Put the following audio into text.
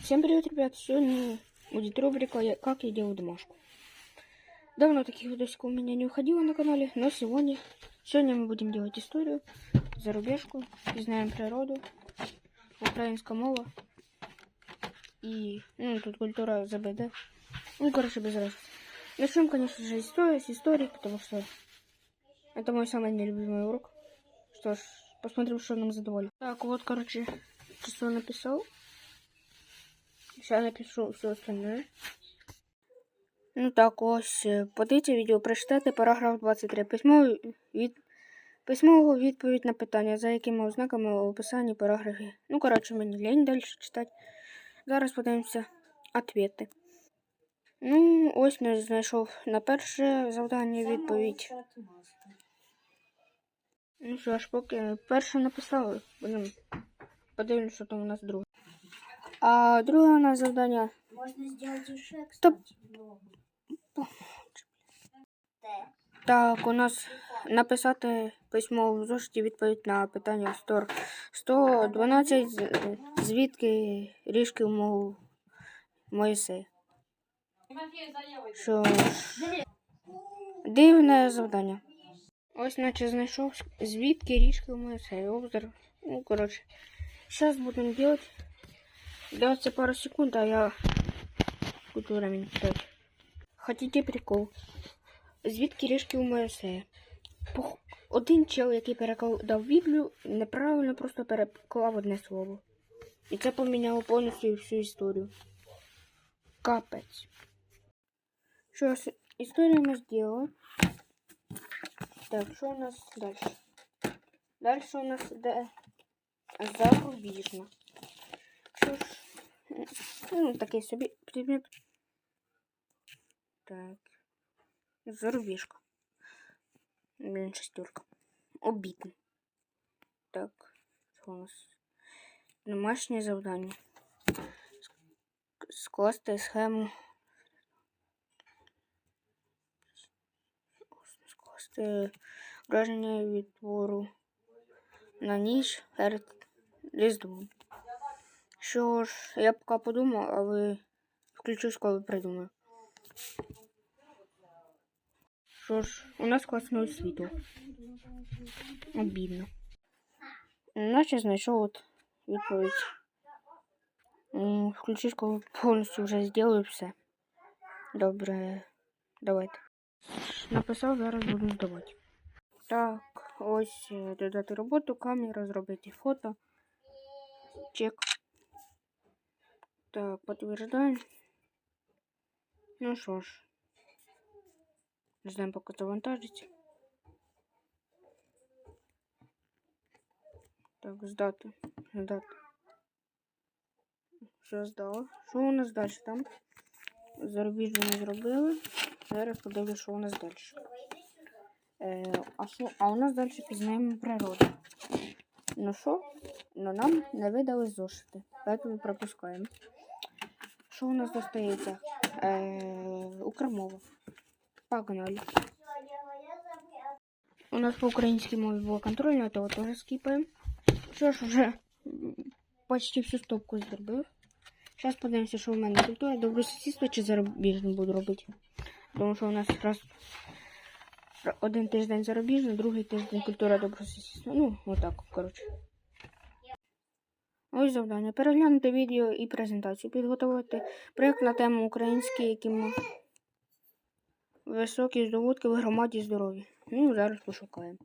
Всем привет, ребят! Сегодня будет рубрика «Я- «Как я делаю домашку». Давно таких видосиков у меня не уходило на канале, но сегодня, сегодня мы будем делать историю, зарубежку, знаем природу, украинская мова и, ну, тут культура ЗБД. Ну, короче, без разницы. Начнем, конечно же, историю, с истории, потому что это мой самый нелюбимый урок. Что ж, посмотрим, что нам задоволит. Так, вот, короче, что написал. Сейчас напишу все остальное. Ну так, ось, е, подивіться відео, прочитайте параграф 23. Письмо від... Письмова відповідь на питання, за якими ознаками у описанні параграфі. Ну, коротше, мені лень далі читати. Зараз подивимося ответи. Ну, ось не знайшов на перше завдання відповідь. Ну що ж, поки перше написали, будемо подивимося, що там у нас друге. А друге у нас завдання. Можно сделать еще, Стоп. кстати, Так, у нас написати письмо в зошиті відповідь на питання 100, 112, звідки ріжки мов Моїсея. Що ж, дивне завдання. Ось наче знайшов, звідки ріжки Моїсея. Обзор. Ну, коротше, зараз будемо робити. Дається пару секунд, а я буду времени читати. Хотите прикол? Звідки ріжки у Моїсея? Один чел, який перекладав Біблію, неправильно просто переклав одне слово. І це поміняло повністю всю історію. Капець. Що ж, історію ми зробили. Так, що у нас далі? Далі у нас йде зарубіжна. Що ж, ну, такий собі предмет. Так. Зарубежка. Блин, шестерка. Обидно. Так, що у нас? Домашнє завдання. Ск- Скласти схему. Скласти враження від твору на ніч перед різдвом. Що ж, я поки подумав, а ви включусь, коли придумаю. Що ж, у нас класне світло. Обідно. Наче знайшов от відповідь. М, Включиш, коли повністю вже зроблю все. Добре, давайте. Написав, зараз буду здавати. Так, ось е, додати роботу, камера, зробити фото. Чек. Так, підтверждаємо. Ну що ж. Ждем, поки завантажиться. Так, здати. Здати. Що здало? Що у нас далі там? Зарубіжно не зробили. Зараз подивлюсь, що у нас далі. Е, а, що? а у нас далі пізнаємо природу. Ну що? Ну нам не видали зошити. Поэтому пропускаємо. Що у нас достається? Е, Укрмова. Погнали. У нас по українській мові було контрольне, то теж скіпаємо. Що ж, вже почти всю стопку зробив. Зараз подивимося, що в мене культура добре сусідство чи зарубіжне буду робити. Тому що у нас раз один тиждень зарубіжне, другий тиждень культура добросусідства. Ну, отак, коротше. Ось завдання. Переглянути відео і презентацію. Підготувати проєкт на тему український, яким високі здобутки в громаді здоров'я. Ну, зараз пошукаємо.